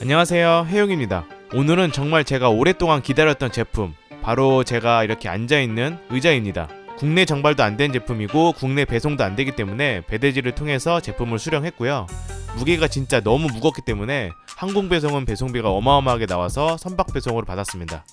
안녕하세요 해용입니다. 오늘은 정말 제가 오랫동안 기다렸던 제품 바로 제가 이렇게 앉아있는 의자입니다. 국내 정발도 안 된 제품이고 국내 배송도 안 되기 때문에 배대지를 통해서 제품을 수령했고요. 무게가 진짜 너무 무겁기 때문에 항공 배송은 배송비가 어마어마하게 나와서 선박 배송으로 받았습니다.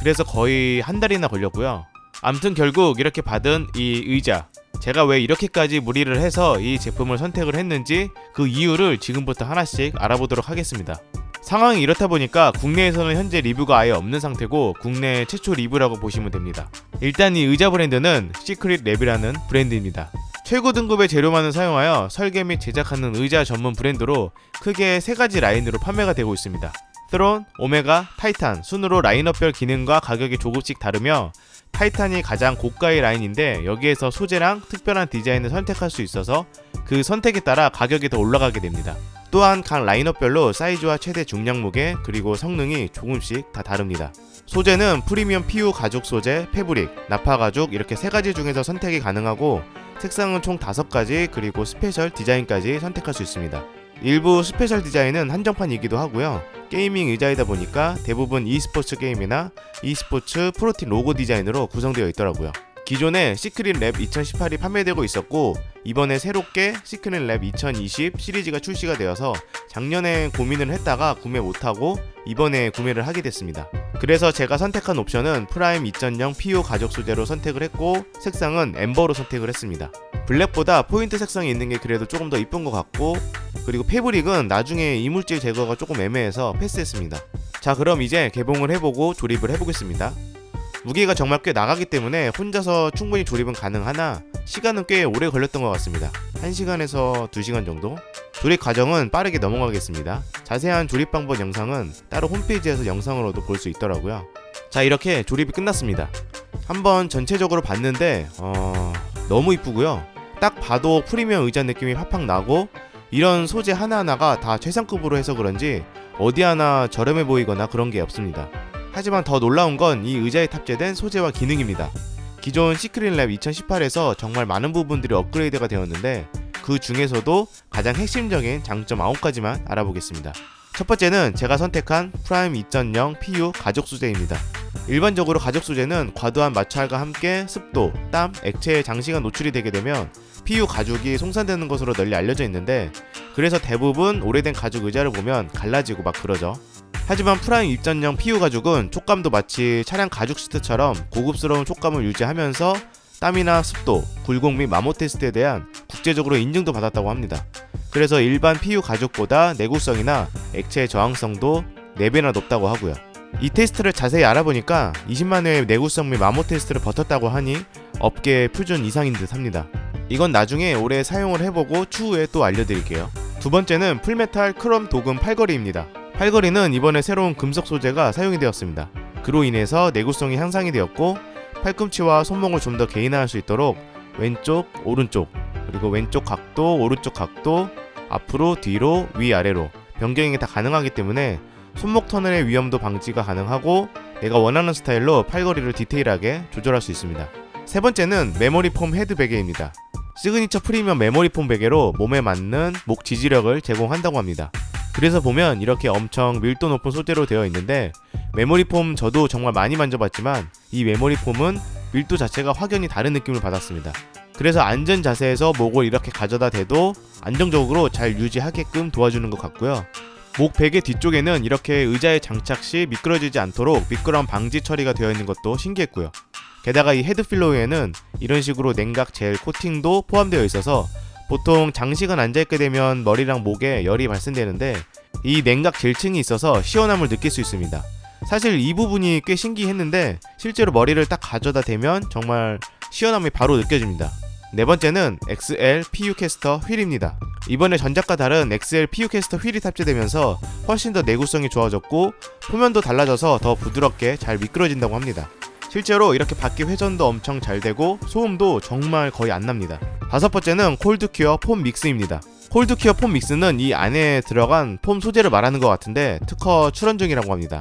그래서 거의 한 달이나 걸렸고요. 암튼 결국 이렇게 받은 이 의자 제가 왜 이렇게까지 무리를 해서 이 제품을 선택을 했는지 그 이유를 지금부터 하나씩 알아보도록 하겠습니다. 상황이 이렇다 보니까 국내에서는 현재 리뷰가 아예 없는 상태고 국내 최초 리뷰라고 보시면 됩니다. 일단 이 의자 브랜드는 시크릿 랩이라는 브랜드입니다. 최고 등급의 재료만을 사용하여 설계 및 제작하는 의자 전문 브랜드로 크게 세 가지 라인으로 판매가 되고 있습니다. 스론, 오메가, 타이탄 순으로 라인업별 기능과 가격이 조금씩 다르며 타이탄이 가장 고가의 라인인데 여기에서 소재랑 특별한 디자인을 선택할 수 있어서 그 선택에 따라 가격이 더 올라가게 됩니다. 또한 각 라인업별로 사이즈와 최대 중량 무게 그리고 성능이 조금씩 다 다릅니다. 소재는 프리미엄 PU 가죽 소재, 패브릭, 나파 가죽 이렇게 세 가지 중에서 선택이 가능하고 색상은 총 5가지 그리고 스페셜 디자인까지 선택할 수 있습니다. 일부 스페셜 디자인은 한정판이기도 하고요. 게이밍 의자이다 보니까 대부분 e스포츠 게임이나 e스포츠 프로틴 로고 디자인으로 구성되어 있더라고요. 기존에 시크릿 랩 2018이 판매되고 있었고 이번에 새롭게 시크릿 랩 2020 시리즈가 출시가 되어서 작년에 고민을 했다가 구매 못하고 이번에 구매를 하게 됐습니다. 그래서 제가 선택한 옵션은 프라임 2.0 PU 가죽 소재로 선택을 했고 색상은 엠버로 선택을 했습니다. 블랙보다 포인트 색상이 있는 게 그래도 조금 더 이쁜 것 같고 그리고 패브릭은 나중에 이물질 제거가 조금 애매해서 패스했습니다. 자 그럼 이제 개봉을 해보고 조립을 해보겠습니다. 무게가 정말 꽤 나가기 때문에 혼자서 충분히 조립은 가능하나 시간은 꽤 오래 걸렸던 것 같습니다. 1시간에서 2시간 정도? 조립 과정은 빠르게 넘어가겠습니다. 자세한 조립 방법 영상은 따로 홈페이지에서 영상으로도 볼 수 있더라고요. 자 이렇게 조립이 끝났습니다. 한번 전체적으로 봤는데 어... 너무 이쁘고요. 딱 봐도 프리미엄 의자 느낌이 팍팍 나고 이런 소재 하나하나가 다 최상급으로 해서 그런지 어디 하나 저렴해 보이거나 그런 게 없습니다. 하지만 더 놀라운 건 이 의자에 탑재된 소재와 기능입니다. 기존 시크릿 랩 2018에서 정말 많은 부분들이 업그레이드가 되었는데 그 중에서도 가장 핵심적인 장점 9가지만 알아보겠습니다. 첫 번째는 제가 선택한 프라임 2.0 PU 가죽 소재입니다. 일반적으로 가죽 소재는 과도한 마찰과 함께 습도, 땀, 액체에 장시간 노출이 되게 되면 PU 가죽이 송산되는 것으로 널리 알려져 있는데 그래서 대부분 오래된 가죽 의자를 보면 갈라지고 막 그러죠. 하지만 프라임 2.0 PU 가죽은 촉감도 마치 차량 가죽 시트처럼 고급스러운 촉감을 유지하면서 땀이나 습도, 굴곡 및 마모 테스트에 대한 국제적으로 인증도 받았다고 합니다. 그래서 일반 PU 가죽보다 내구성이나 액체 저항성도 4배나 높다고 하고요. 이 테스트를 자세히 알아보니까 20만 회의 내구성 및 마모 테스트를 버텼다고 하니 업계 표준 이상인 듯 합니다. 이건 나중에 오래 사용을 해보고 추후에 또 알려드릴게요. 두 번째는 풀메탈 크롬 도금 팔걸이입니다. 팔걸이는 이번에 새로운 금속 소재가 사용이 되었습니다. 그로 인해서 내구성이 향상이 되었고 팔꿈치와 손목을 좀 더 개인화할 수 있도록 왼쪽, 오른쪽, 그리고 왼쪽 각도, 오른쪽 각도, 앞으로, 뒤로, 위아래로 변경이 다 가능하기 때문에 손목 터널의 위험도 방지가 가능하고 내가 원하는 스타일로 팔걸이를 디테일하게 조절할 수 있습니다. 세 번째는 메모리 폼 헤드 베개입니다. 시그니처 프리미엄 메모리 폼 베개로 몸에 맞는 목 지지력을 제공한다고 합니다. 그래서 보면 이렇게 엄청 밀도 높은 소재로 되어 있는데 메모리 폼 저도 정말 많이 만져봤지만 이 메모리 폼은 밀도 자체가 확연히 다른 느낌을 받았습니다. 그래서 안전 자세에서 목을 이렇게 가져다 대도 안정적으로 잘 유지하게끔 도와주는 것 같고요. 목 베개 뒤쪽에는 이렇게 의자에 장착 시 미끄러지지 않도록 미끄럼 방지 처리가 되어 있는 것도 신기했고요. 게다가 이 헤드 필로우에는 이런 식으로 냉각 젤 코팅도 포함되어 있어서 보통 장시간 앉아있게 되면 머리랑 목에 열이 발생되는데 이 냉각 젤층이 있어서 시원함을 느낄 수 있습니다. 사실 이 부분이 꽤 신기했는데 실제로 머리를 딱 가져다 대면 정말 시원함이 바로 느껴집니다. 네 번째는 XL PU 캐스터 휠입니다. 이번에 전작과 다른 XL PU 캐스터 휠이 탑재되면서 훨씬 더 내구성이 좋아졌고 표면도 달라져서 더 부드럽게 잘 미끄러진다고 합니다. 실제로 이렇게 바퀴 회전도 엄청 잘 되고 소음도 정말 거의 안 납니다. 다섯 번째는 콜드큐어 폼 믹스입니다. 콜드큐어 폼 믹스는 이 안에 들어간 폼 소재를 말하는 것 같은데 특허 출원 중이라고 합니다.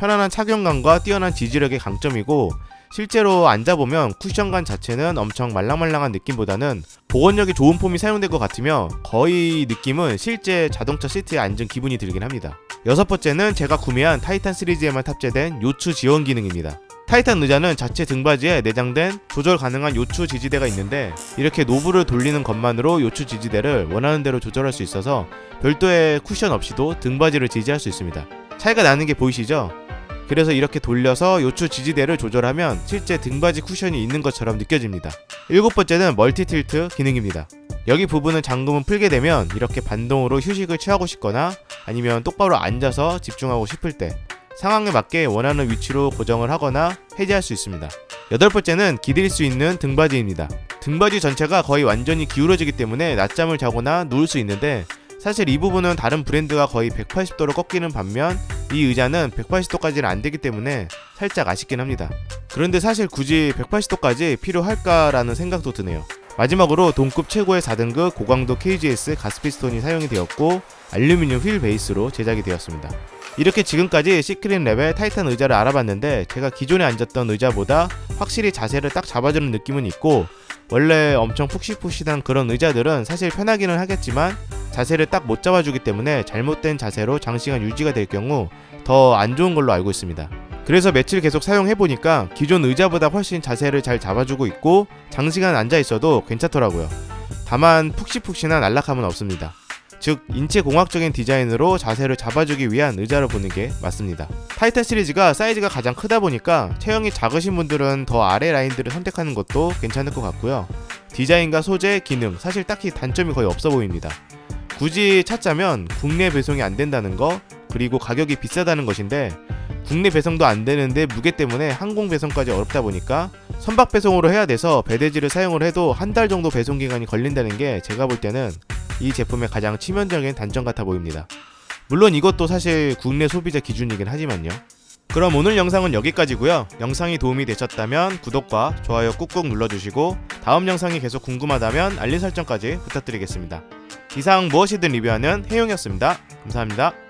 편안한 착용감과 뛰어난 지지력의 강점이고 실제로 앉아보면 쿠션감 자체는 엄청 말랑말랑한 느낌보다는 보건력이 좋은 폼이 사용된 것 같으며 거의 느낌은 실제 자동차 시트에 앉은 기분이 들긴 합니다. 여섯 번째는 제가 구매한 타이탄 시리즈에만 탑재된 요추 지원 기능입니다. 타이탄 의자는 자체 등받이에 내장된 조절 가능한 요추 지지대가 있는데 이렇게 노브를 돌리는 것만으로 요추 지지대를 원하는 대로 조절할 수 있어서 별도의 쿠션 없이도 등받이를 지지할 수 있습니다. 차이가 나는 게 보이시죠? 그래서 이렇게 돌려서 요추 지지대를 조절하면 실제 등받이 쿠션이 있는 것처럼 느껴집니다. 일곱 번째는 멀티 틸트 기능입니다. 여기 부분은 잠금을 풀게 되면 이렇게 반동으로 휴식을 취하고 싶거나 아니면 똑바로 앉아서 집중하고 싶을 때 상황에 맞게 원하는 위치로 고정을 하거나 해제할 수 있습니다. 여덟 번째는 기댈 수 있는 등받이입니다. 등받이 전체가 거의 완전히 기울어지기 때문에 낮잠을 자거나 누울 수 있는데 사실 이 부분은 다른 브랜드가 거의 180도로 꺾이는 반면 이 의자는 180도까지는 안 되기 때문에 살짝 아쉽긴 합니다. 그런데 사실 굳이 180도까지 필요할까라는 생각도 드네요. 마지막으로 동급 최고의 4등급 고강도 KGS 가스피스톤이 사용이 되었고 알루미늄 휠 베이스로 제작이 되었습니다. 이렇게 지금까지 시크릿 랩의 타이탄 의자를 알아봤는데 제가 기존에 앉았던 의자보다 확실히 자세를 딱 잡아주는 느낌은 있고 원래 엄청 푹신푹신한 그런 의자들은 사실 편하기는 하겠지만 자세를 딱 못 잡아주기 때문에 잘못된 자세로 장시간 유지가 될 경우 더 안 좋은 걸로 알고 있습니다. 그래서 며칠 계속 사용해보니까 기존 의자보다 훨씬 자세를 잘 잡아주고 있고 장시간 앉아 있어도 괜찮더라고요. 다만 푹신푹신한 안락함은 없습니다. 즉 인체 공학적인 디자인으로 자세를 잡아주기 위한 의자를 보는 게 맞습니다. 타이탄 시리즈가 사이즈가 가장 크다 보니까 체형이 작으신 분들은 더 아래 라인들을 선택하는 것도 괜찮을 것 같고요. 디자인과 소재, 기능 사실 딱히 단점이 거의 없어 보입니다. 굳이 찾자면 국내 배송이 안 된다는 거 그리고 가격이 비싸다는 것인데 국내 배송도 안 되는데 무게 때문에 항공 배송까지 어렵다 보니까 선박 배송으로 해야 돼서 배대지를 사용을 해도 한 달 정도 배송 기간이 걸린다는 게 제가 볼 때는 이 제품의 가장 치명적인 단점 같아 보입니다. 물론 이것도 사실 국내 소비자 기준이긴 하지만요. 그럼 오늘 영상은 여기까지고요. 영상이 도움이 되셨다면 구독과 좋아요 꾹꾹 눌러주시고 다음 영상이 계속 궁금하다면 알림 설정까지 부탁드리겠습니다. 이상 무엇이든 리뷰하는 해용이었습니다. 감사합니다.